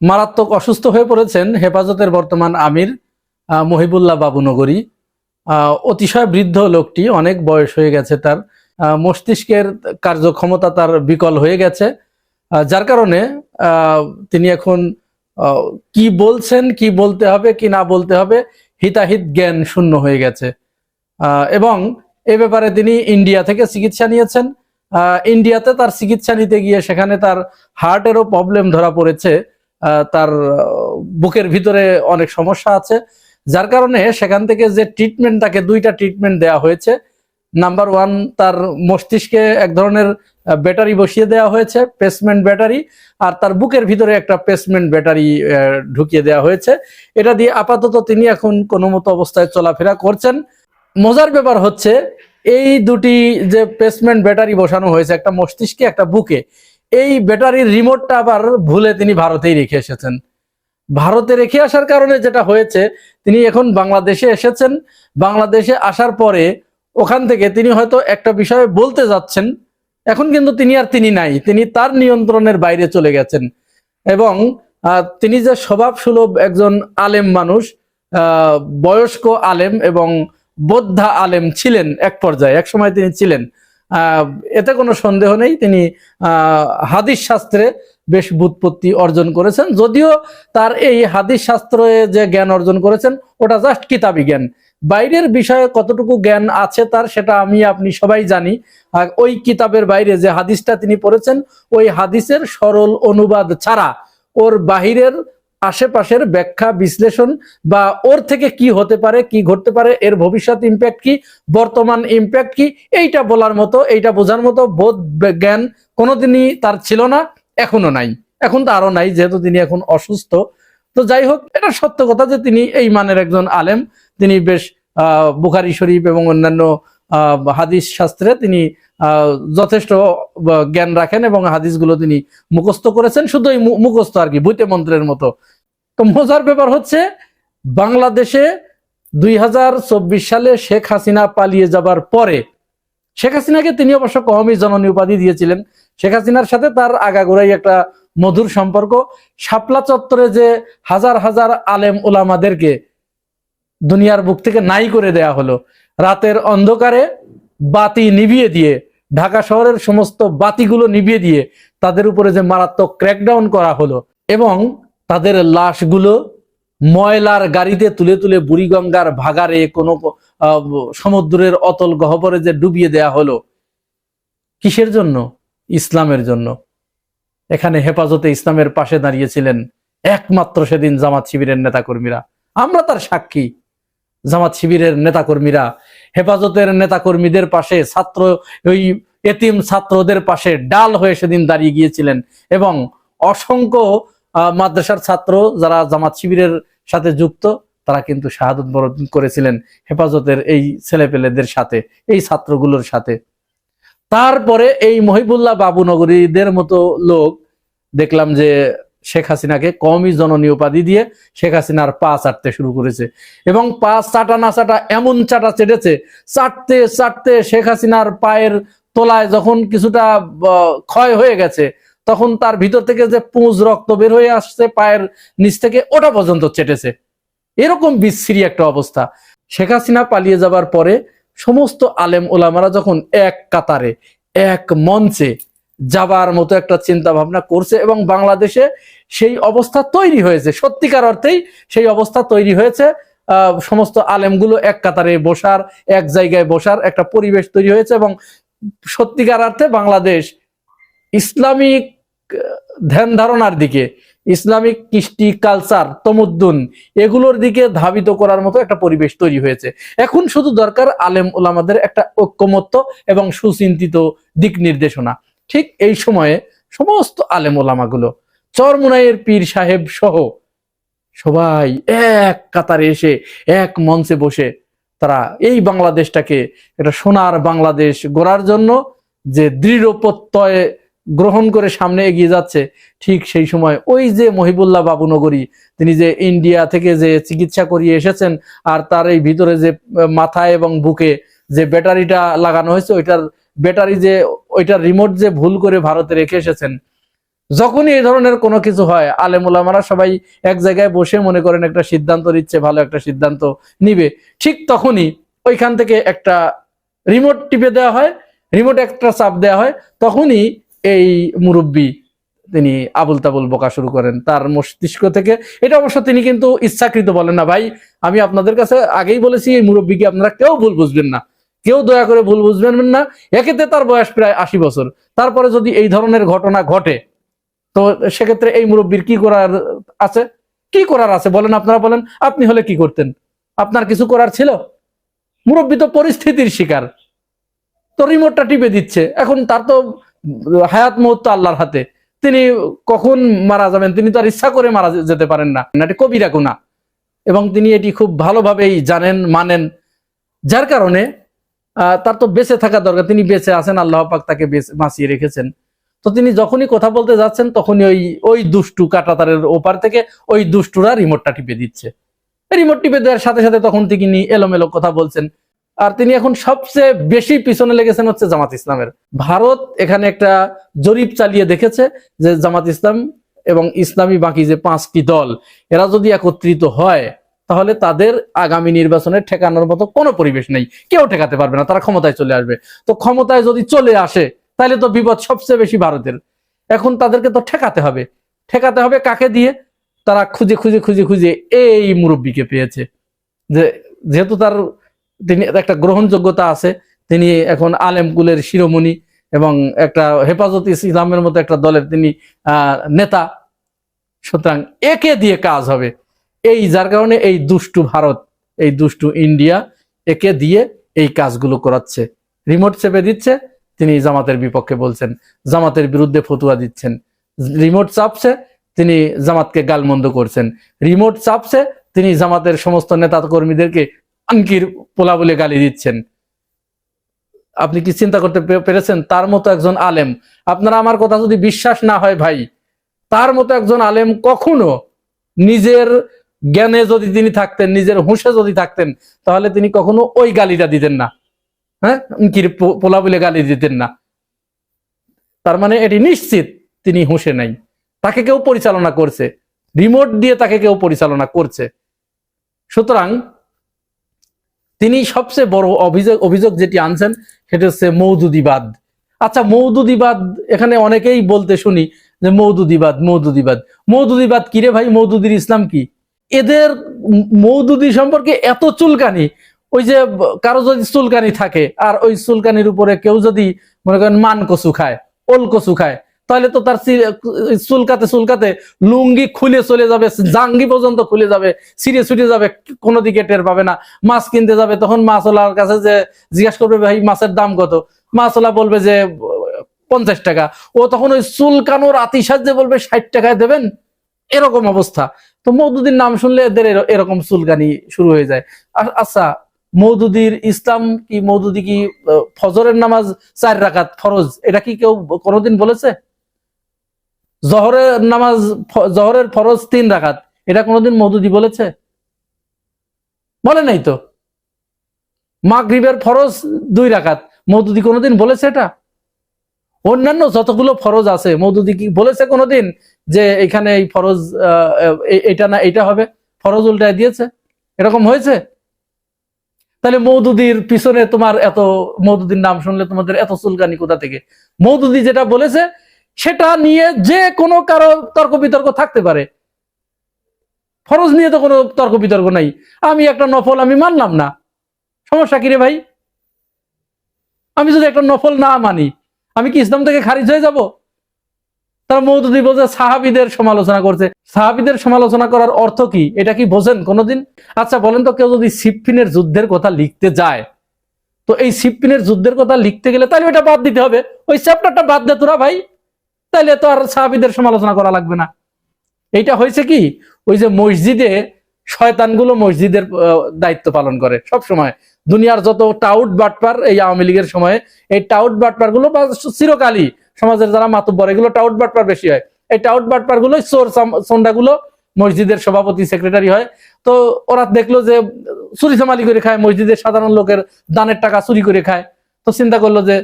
মারাত্মক অসুস্থ হয়ে পড়েছেন হেফাজতের বর্তমান আমির মহিবুল্লাহ বাবুনগরী অতিশয় বৃদ্ধ লোকটি, অনেক বয়স হয়ে গেছে তার। মস্তিষ্কের কার্যক্ষমতা তার বিকল হয়ে গেছে। যার কারণে তিনি এখন কি বলছেন, কি বলতে হবে, কি না বলতে হবে, হিতাহিত জ্ঞান শূন্য হয়ে গেছে। এবং এ ব্যাপারে তিনি ইন্ডিয়া থেকে চিকিৎসা নিয়েছেন। ইন্ডিয়াতে তার চিকিৎসা নিতে গিয়ে সেখানে তার হার্টেরও প্রবলেম ধরা পড়েছে। তার বুকের ভিতরে অনেক সমস্যা আছে। যার কারণে সেখান থেকে যে ট্রিটমেন্ট তাকে দুইটা ট্রিটমেন্ট দেওয়া হয়েছে। নাম্বার ওয়ান তার মস্তিষ্কে এক ধরনের ব্যাটারি বসিয়ে দেওয়া হয়েছে পেসমেন্ট ব্যাটারি আর তার বুকের ভিতরে একটা পেসমেন্ট ব্যাটারি ঢুকিয়ে দেওয়া হয়েছে। এটা দিয়ে আপাতত তিনি এখন কোনো মতো অবস্থায় চলাফেরা করছেন। মজার ব্যাপার হচ্ছে, এই দুটি যে পেসমেন্ট ব্যাটারি বসানো হয়েছে, একটা মস্তিষ্কে, একটা বুকে এই ব্যাটারির রিমোটটা আবার ভুলে তিনি ভারতেই রেখে এসেছেন। ভারতে রেখে আসার কারণে যেটা হয়েছে, তিনি এখন বাংলাদেশে এসেছেন। বাংলাদেশে আসার পরে ওখান থেকে তিনি হয়তো একটা বিষয়ে বলতে যাচ্ছেন। এখন কিন্তু তিনি আর তিনি নাই, তিনি তার নিয়ন্ত্রণের বাইরে চলে গেছেন। এবং তিনি যে স্বভাব সুলভ একজন আলেম মানুষ বয়স্ক আলেম এবং বোদ্ধা আলেম ছিলেন এক পর্যায়ে, এক সময় তিনি ছিলেন। এতে কোনো সন্দেহ নেই। তিনি হাদিস শাস্ত্রে বেশ বুৎপত্তি অর্জন করেছেন। যদিও তার এই হাদিস শাস্ত্রে যে জ্ঞান অর্জন করেছেন, ওটা জাস্ট কিতাবি জ্ঞান। বাইরের বিষয়ে কতটুকু জ্ঞান আছে তার, সেটা আমি, আপনি সবাই জানি। ওই কিতাবের বাইরে যে হাদিসটা তিনি পড়েছেন, ওই হাদিসের সরল অনুবাদ ছাড়া ওর বাহিরের আশেপাশের ব্যাখ্যা বিশ্লেষণ বা ওর থেকে কি হতে পারে কি ঘটতে পারে এর ভবিষ্যৎ ইম্প্যাক্ট কি বর্তমান ইম্প্যাক্ট কি এইটা বলার মতো এইটা বোঝার মতো বোধ জ্ঞান কোনোদিনই তার ছিল না এখনও নাই। এখন তো আরও নাই যেহেতু তিনি এখন অসুস্থ। তো যাই হোক এটা সত্য কথা যে তিনি এই মানের একজন আলেম। তিনি বেশ আহ, বুখারি শরীফ এবং অন্যান্য হাদিস শাস্ত্রে তিনি যথেষ্ট জ্ঞান রাখেন এবং হাদিসগুলো তিনি মুখস্থ করেছেন। শুধু মুখস্থ আর কি বইতে মন্ত্রের মতো। তো মজার ব্যাপার হচ্ছে, বাংলাদেশে দুই হাজার চব্বিশ সালে শেখ হাসিনা পালিয়ে যাবার পরে, শেখ হাসিনাকে তিনি অবশ্য কমই জননী উপাধি দিয়েছিলেন। শেখ হাসিনার সাথে তার আগাগোড়াই একটা মধুর সম্পর্ক। শাপলা চত্বরে যে হাজার হাজার আলেম ওলামাদেরকে দুনিয়ার বুক থেকে নাই করে দেয়া হলো, রাতের অন্ধকারে বাতি নিভিয়ে দিয়ে, ঢাকা শহরের সমস্ত বাতিগুলো নিভিয়ে দিয়ে তাদের উপরে যে মারাত্মক ক্র্যাকডাউন করা হলো এবং তাদের লাশগুলো ময়লার গাড়িতে তুলে তুলে বুড়িগঙ্গার ভাগারে কোনো সমুদ্রের অতল গহ্বরে যে ডুবিয়ে দেয়া হলো, কিসের জন্য? ইসলামের জন্য। এখানে হেফাজতে ইসলামের পাশে দাঁড়িয়েছিলেন একমাত্র সেদিন জামাত শিবিরের নেতাকর্মীরা। আমরা তার সাক্ষী। জামাত শিবিরের নেতাকর্মীরা, হেফাজতের নেতাকর্মীদের পাশে, ছাত্র, ওই এতিম ছাত্রদের পাশে ডাল হয়ে সেদিন দাঁড়িয়ে গিয়েছিলেন এবং অসংখ্য মাদ্রাসার ছাত্র যারা জামাত শিবিরের সাথে যুক্ত, তারা কিন্তু শাহাদত বরণ করেছিলেন হেফাজতের এই ছেলেপেলেদের সাথে, এই ছাত্রগুলোর সাথে। তারপরে এই মহিবুল্লাহ বাবুনগরীদের মতো লোক, দেখলাম যে শেখ হাসিনাকে কমই জননী উপাধি দিয়ে শেখ হাসিনার পা চাটতে শুরু করেছে। এবং পা চাটা না চাটা এমন চাটা চেটেছে, চাটতে চাটতে শেখ হাসিনার পায়ের তলায় যখন কিছুটা ক্ষয় হয়ে গেছে তখন তার ভিতর থেকে যে পুঁজ রক্ত বের হয়ে আসছে, পায়ের নিচ থেকে ওটা পর্যন্ত চেটেছে। এরকম বিচ্ছিরি একটা অবস্থা। শেখ হাসিনা পালিয়ে যাবার পরে সমস্ত আলেম ওলামারা যখন এক কাতারে, এক মঞ্চে যাবার মতো একটা চিন্তা ভাবনা করছে এবং বাংলাদেশে সেই অবস্থা তৈরি হয়েছে, সত্যিকার অর্থেই সেই অবস্থা তৈরি হয়েছে সমস্ত আলেমগুলো এক কাতারে বসার, এক জায়গায় বসার একটা পরিবেশ তৈরি হয়েছে এবং সত্যিকার অর্থে বাংলাদেশ ইসলামিক ধ্যান ধারণার দিকে, ইসলামিক কৃষ্টি কালচার তমুদ্দুন, এগুলোর দিকে ধাবিত করার মতো একটা পরিবেশ তৈরি হয়েছে। এখন শুধু দরকার আলেম ওলামাদের একটা ঐক্যমত্য এবং সুচিন্তিত দিক নির্দেশনা। ঠিক এই সময়ে সমস্ত আলেম ওলামাগুলো চরমুনাইয়ের পীর সাহেব সহ সবাই এক কাতারে এসে, এক মঞ্চে বসে তারা এই বাংলাদেশটাকে, একটা সোনার বাংলাদেশ গড়ার জন্য যে দৃঢ় প্রত্যয় গ্রহণ করে সামনে এগিয়ে যাচ্ছে ঠিক সেই সময় ওই যে মহিবুল্লাহ বাবুনগরী তিনি যে ইন্ডিয়া থেকে যে চিকিৎসা করিয়ে এসেছেন আর তার এই ভিতরে যে মাথায় এবং বুকে যে ব্যাটারিটা লাগানো হয়েছে, ওইটার ব্যাটারি যে, ওইটার রিমোট যে ভুল করে ভারতে রেখে এসেছেন। যখনই এই ধরনের কোনো কিছু হয় আলেমুলামারা সবাই এক জায়গায় বসে মনে করেন একটা সিদ্ধান্ত নিচ্ছে, ভালো একটা সিদ্ধান্ত নিবে। ঠিক তখনই ওইখান থেকে একটা রিমোট টিপে দেওয়া হয় রিমোট একটা চাপ দেওয়া হয়, তখনই এই মুরব্বী তিনি আবুল তাবুল বকা শুরু করেন তার মস্তিষ্ক থেকে। এটা অবশ্য তিনি কিন্তু ইচ্ছাকৃত বলেন না, ভাই। আমি আপনাদের কাছে আগেই বলেছি, এই মুরব্বীকে আপনারা কেউ ভুল বুঝবেন না। কেউ দয়া করে ভুল বুঝবেন না। একেতে তার বয়স প্রায় আশি বছর। তারপরে যদি এই ধরনের ঘটনা ঘটে, তো সেক্ষেত্রে এই মুরব্বীর কি করার আছে? কি করার আছে? বলেন আপনারা, বলেন। আপনি হলে কি করতেন? আপনার কিছু করার ছিল? মুরব্বী তো পরিস্থিতির শিকার। তো রিমোটটা টিপে দিচ্ছে। এখন তার তো হায়াত মুহূর্ত আল্লাহর হাতে। তিনি কখন মারা যাবেন? তিনি তো আর ইচ্ছা করে মারা যেতে পারেন না। এটি কবিরা গুণা। এবং তিনি এটি খুব ভালোভাবেই জানেন, মানেন। যার কারণে তার তো বেঁচে থাকা দরকার। তিনি বেঁচে আছেন, আল্লাহ পাক তাকে বেঁচে- বাঁচিয়ে রেখেছেন। তো তিনি যখনই কথা বলতে যাচ্ছেন, তখনই ওই ওই দুষ্টু কাটাতারের ওপার থেকে ওই দুষ্টুরা রিমোটটা টিপে দিচ্ছে। রিমোট টিপে দেওয়ার সাথে সাথে তখন তিনি এলোমেলো কথা বলছেন। আর তিনি এখন সবচেয়ে বেশি পিছনে লেগেছেন হচ্ছে জামাত ইসলামের। ভারত এখানে একটা জরিপ চালিয়ে দেখেছে যে জামাত ইসলাম এবং ইসলামী বাকি যে পাঁচটি দল, এরা যদি একত্রিত হয়, তাহলে তাদের আগামী নির্বাচনে ঠেকানোর মতো কোনো পরিবেশ নেই। কেউ ঠেকাতে পারবে না, তারা ক্ষমতায় চলে আসবে। তো ক্ষমতায় যদি চলে আসে, তাহলে তো বিপদ সবচেয়ে বেশি ভারতের। এখন তাদেরকে তো ঠেকাতে হবে। ঠেকাতে হবে কাকে দিয়ে? তারা খুঁজে খুঁজে খুঁজে খুঁজে এই মুরব্বীকে পেয়েছে। যে, যেহেতু তার তিনি একটা গ্রহণযোগ্যতা আছে। তিনি এখন আলেম কুলের শিরোমণি এবং একটা হেফাজত ইসলামের মতো একটা দলের তিনি নেতা। সুতরাং একে দিয়ে কাজ হবে। এই যার কারণে এই দুষ্টু ভারত, এই দুষ্টু ইন্ডিয়া একে দিয়ে এই কাজগুলো করাচ্ছে। রিমোট চেপে দিচ্ছে, তিনি জামাতের বিপক্ষে বলছেন। জামাতের বিরুদ্ধে ফতুয়া দিচ্ছেন। রিমোট চাপছে, তিনি জামাতকে গালমন্দ করছেন। রিমোট চাপছে, তিনি জামাতের সমস্ত নেতা কর্মীদেরকে আঙ্কির পোলা বলে গালি দিচ্ছেন। আপনি কি চিন্তা করতে পেরেছেন? তার মতো একজন আলেম। আপনারা আমার কথা যদি বিশ্বাস না হয় ভাই, তার মতো একজন আলেম কখনো নিজের জ্ঞানে যদি তিনি থাকতেন, নিজের হুঁশে যদি থাকতেন, তাহলে তিনি কখনো ওই গালিটা দিতেন না। হ্যাঁ? কি পোলা বলে গালি দিতেন না। তার মানে এটি নিশ্চিত তিনি হুঁশে নাই। তাকে কেউ পরিচালনা করছে। রিমোট দিয়ে তাকে কেউ পরিচালনা করছে। সুতরাং তিনি সবচেয়ে বড় অভিযোগ অভিযোগ যেটি আনছেন, সেটা হচ্ছে মৌদুদিবাদ। আচ্ছা মৌদুদিবাদ, এখানে অনেকেই বলতে শুনি যে মৌদুদিবাদ মৌদুদিবাদ। মৌদুদিবাদ কি রে ভাই? মৌদুদির ইসলাম কি? এদের মৌদুদি সম্পর্কে এত চুলকানি, ওই যে কারও যদি চুলকানি থাকে, আর ওই চুলকানির উপরে কেউ যদি মনে করেন মান কচু খায় ওল কচু খায় তাহলে তো তার চুলকাতে চুলকাতে লুঙ্গি খুলে চলে যাবে, জাঙ্গি পর্যন্ত খুলে যাবে, ছিঁড়ে ছুটে যাবে, কোনো দিকে টের পাবে না। মাছ কিনতে যাবে, তখন মাছওয়ালার কাছে যে জিজ্ঞাসা করবে, ভাই, মাছের দাম কত? মাছওয়ালা বলবে যে, পঞ্চাশ টাকা। ও তখন ওই চুলকানোর আতি সাহায্যে বলবে, ষাট টাকায় দেবেন? এরকম অবস্থা। তো মৌদুদির নাম শুনলে এদের এরকম চুলকানি শুরু হয়ে যায়। আচ্ছা মৌদুদির ইসলাম কি, মৌদুদি কি ফজরের নামাজ চার রাকাত ফরজ? এটা কি কেউ কোনোদিন বলেছে? জহরের নামাজ, জহরের ফরজ তিন রাকাত এটা কোনোদিন মৌদুদি বলেছে? বলে নাই তো। মাগরিবের ফরজ দুই রাকাত মৌদুদি কোনোদিন বলেছে এটা? অন্যান্য যতগুলো ফরজ আছে, মৌদুদি কি বলেছে কোনোদিন যে এখানে এই ফরজ এটা না, এটা হবে? ফরজ উল্টায় দিয়েছে? এরকম হয়েছে? তাহলে মৌদুদির পিছনে তোমার এত, মৌদুদির নাম শুনলে তোমাদের এত চুলকানি কোথা থেকে? মৌদুদি যেটা বলেছে সেটা নিয়ে যে কোনো কারও তর্ক বিতর্ক থাকতে পারে। ফরজ নিয়ে তো কোনো তর্ক বিতর্ক নাই। আমি একটা নফল আমি মানলাম না। সমস্যা কি রে ভাই? আমি যদি একটা নফল না মানি, আমি কি ইসলাম থেকে খারিজ হয়ে যাব? তারা মৌদুদি বলছে, সাহাবিদের সমালোচনা করছে। সাহাবিদের সমালোচনা করার অর্থ কি? এটা কি বোঝেন কোনোদিন? আচ্ছা বলেন তো কেউ যদি সিপ্পিনের যুদ্ধের কথা লিখতে যায়, তো এই সিপ্পিনের যুদ্ধের কথা লিখতে গেলে তাহলে ওটা বাদ দিতে হবে। ওই চ্যাপ্টারটা বাদ দে তোরা ভাই। তাহলে তো আর সাহাবিদের সমালোচনা করা লাগবে না। এইটা হয়েছে কি? ওই যে মসজিদে শয়তানগুলো মসজিদের দায়িত্ব পালন করে সব সময় দুনিয়ার যত টাউট বাটপার এই আওয়ামী লীগের সময়, এই টাউট বাটপারগুলো বা চিরকালই সমাজের যারা মাতুব্বর, এগুলো টাউট বাটপার বেশি হয়। এই টাউট বাটপারগুলো চোরগুলো মসজিদের সভাপতি, সেক্রেটারি হয়। তো ওরা দেখল যে চুরি চামালি করে খায়, মসজিদের সাধারণ লোকের দানের টাকা চুরি করে খায়। তো চিন্তা করল যে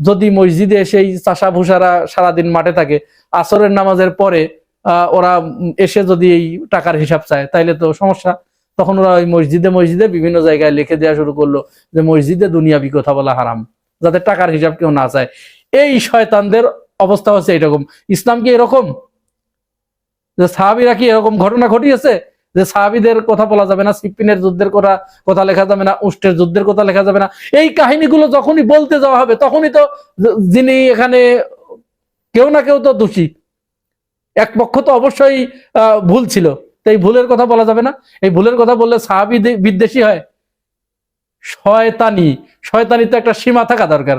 যদি মসজিদে সেই চাষা ভুষারা সারাদিন মাঠে থাকে, আসরের নামাজের পরে ওরা এসে যদি এই টাকার হিসাব চায়, তাইলে তো সমস্যা। তখন ওরা ওই মসজিদে মসজিদে বিভিন্ন জায়গায় লিখে দেওয়া শুরু করল যে মসজিদে দুনিয়াবি কথা বলা হারাম, যাতে টাকার হিসাব কেউ না চায়। এই শয়তানদের অবস্থা হচ্ছে এরকম ইসলাম কি এরকম? যে সাহাবিরা কি এরকম ঘটনা ঘটিয়েছে? যে সাহাবিদের কথা বলা যাবে না, সিপ্পিনের যুদ্ধের কথা কথা লেখা যাবে না, উষ্টের যুদ্ধের কথা লেখা যাবে না। এই কাহিনীগুলো যখনই বলতে যাওয়া হবে, তখনই তো যিনি এখানে কেউ না কেউ তো দোষী। এক পক্ষ তো অবশ্যই ভুল ছিল। এই ভুলের কথা বলা যাবে না। এই ভুলের কথা বললে সাহাবি বিদ্বেষী হয়। শয়তানি শয়তানি তো একটা সীমা থাকা দরকার।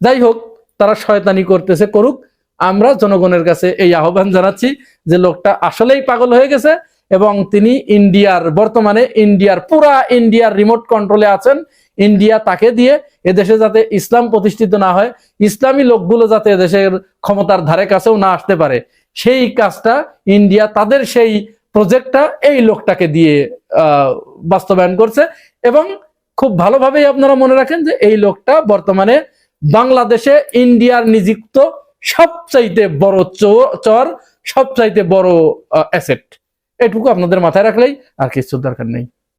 যাই হোক, তারা শয়তানি করতেছে, করুক। আমরা জনগণের কাছে এই আহ্বান জানাচ্ছি যে লোকটা আসলেই পাগল হয়ে গেছে এবং তিনি ইন্ডিয়ার, বর্তমানে ইন্ডিয়ার, পুরা ইন্ডিয়ার রিমোট কন্ট্রোলে আছেন। ইন্ডিয়া তাকে দিয়ে এদেশে যাতে ইসলাম প্রতিষ্ঠিত না হয়, ইসলামী লোকগুলো যাতে এদেশের ক্ষমতার ধারে কাছেও না আসতে পারে, সেই কাজটা ইন্ডিয়া তাদের সেই প্রজেক্টটা এই লোকটাকে দিয়ে বাস্তবায়ন করছে এবং খুব ভালোভাবেই আপনারা মনে রাখেন যে এই লোকটা বর্তমানে বাংলাদেশে ইন্ডিয়ার নিযুক্ত সবচাইতে বড় চর সবচাইতে বড় অ্যাসেট এটুকু আপনাদের মাথায় রাখলেই আর কিছু দরকার নেই।